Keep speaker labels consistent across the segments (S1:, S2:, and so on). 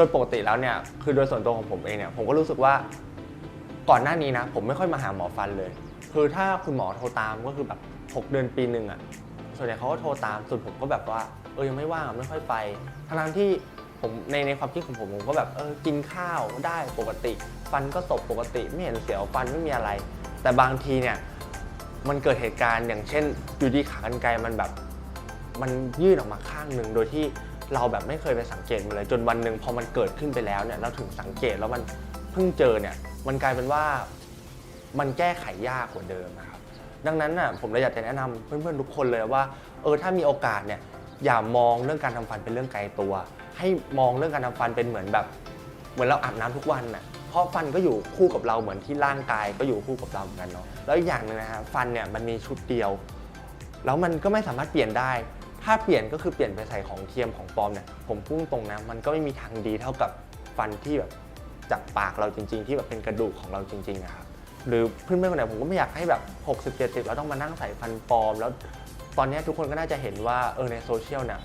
S1: ดยปกติแล้วเนี่ยคือโดยส่วนตัวของผมเองเนี่ยผมก็รู้สึกว่าก่อนหน้านี้นะ ผมไม่ค่อยมาหาหมอฟันเลย คือถ้าคุณหมอโทรตามก็คือแบบ 6 เดือนปีหนึ่งอะส่วนใหญ่เขาก็โทรตามส่วนผมก็แบบว่าเออยังไม่ว่างอะไม่ค่อยไปทั้งๆที่ผมในในความคิดของผมผมก็แบบเออกินข้าวได้ปกติ ฟันก็สบปกติไม่เห็นเสียวฟันไม่มีอะไร แต่บางทีเนี่ยมันเกิดเหตุการณ์อย่างเช่น อยู่ดีขากรรไกรมันแบบ มันยื่นออกมาข้างหนึ่งโดยที่ เราแบบไม่เคยไปสังเกตมันเลย จนวันหนึ่งพอมันเกิดขึ้นไปแล้วเนี่ยเราถึงสังเกตแล้วมันเพิ่งเจอเนี่ยมันกลายเป็นว่ามันแก้ไขยากกว่าเดิมนะครับ ดังนั้นน่ะผมเลยอยากจะแนะนำเพื่อนๆทุกคนเลยว่าเออถ้ามีโอกาสเนี่ยอย่ามองเรื่องการทำฟันเป็นเรื่องไกลตัว ให้มองเรื่องการทำฟันเป็นเหมือนแบบ เหมือนเราอาบน้ำทุกวันน่ะเพราะฟันก็อยู่คู่กับเราเหมือนที่ร่างกายก็อยู่คู่กับเราเหมือนกันเนาะแล้วอีกอย่างหนึงนะฮะฟันเนี่ยมันมีชุดเดียว แล้วมันก็ไม่สามารถเปลี่ยนได้ ถ้าเปลี่ยนก็คือเปลี่ยนไปใส่ของเทียมของปลอมเนี่ยผมพุ่งตรงนะมันก็ไม่มีทางดีเท่ากับฟันที่แบบจากปากเราจริง ๆ ที่แบบเป็นกระดูกของเราจริงๆนะครับหรือเพื่อนๆคนไหนผมก็ไม่อยากให้แบบ 60 70แล้วต้องมานั่งใส่ฟันปลอม แล้วตอนนี้ทุกคนก็น่าจะเห็นว่าเออในโซเชียลเนี่ย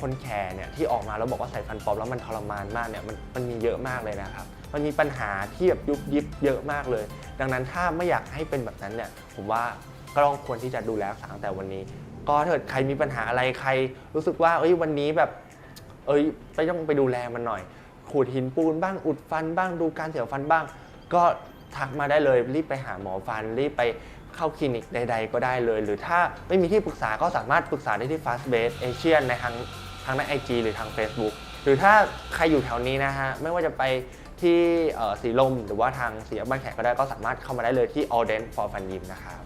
S1: คนแก่เนี่ยที่ออกมาแล้วบอกว่าใส่ฟันปลอมแล้วมันทรมานมากเนี่ยมันมันมีเยอะมากเลยนะครับมันมีปัญหาที่แบบยุบยิบเยอะมากเลย ดังนั้นถ้าไม่อยากให้เป็นแบบนั้นเนี่ยผมว่าก็ต้องควรที่จะดูแลรักษาตั้งแต่วันนี้ ก็ถ้าเกิดใครมีปัญหาอะไรใคร รู้สึกว่าเอ้ยวันนี้แบบ เอ้ยไปต้องไปดูแลมันหน่อย ขูดหินปูนบ้างอุดฟันบ้างดูการเสียวฟันบ้าง ก็ทักมาได้เลยรีบไปหาหมอฟันรีบไปเข้าคลินิกใด ๆ ก็ได้เลย หรือถ้าไม่มีที่ปรึกษาก็สามารถปรึกษาได้ที่ Fast Base Asian ในทางทางใน IG หรือทาง Facebook หรือถ้าใครอยู่แถวนี้นะฮะ ไม่ว่าจะไปที่สีลมหรือว่าทางสีบ้านแขกก็ได้ก็สามารถเข้ามาได้เลยที่ All Dent for Fun Gym นะครับ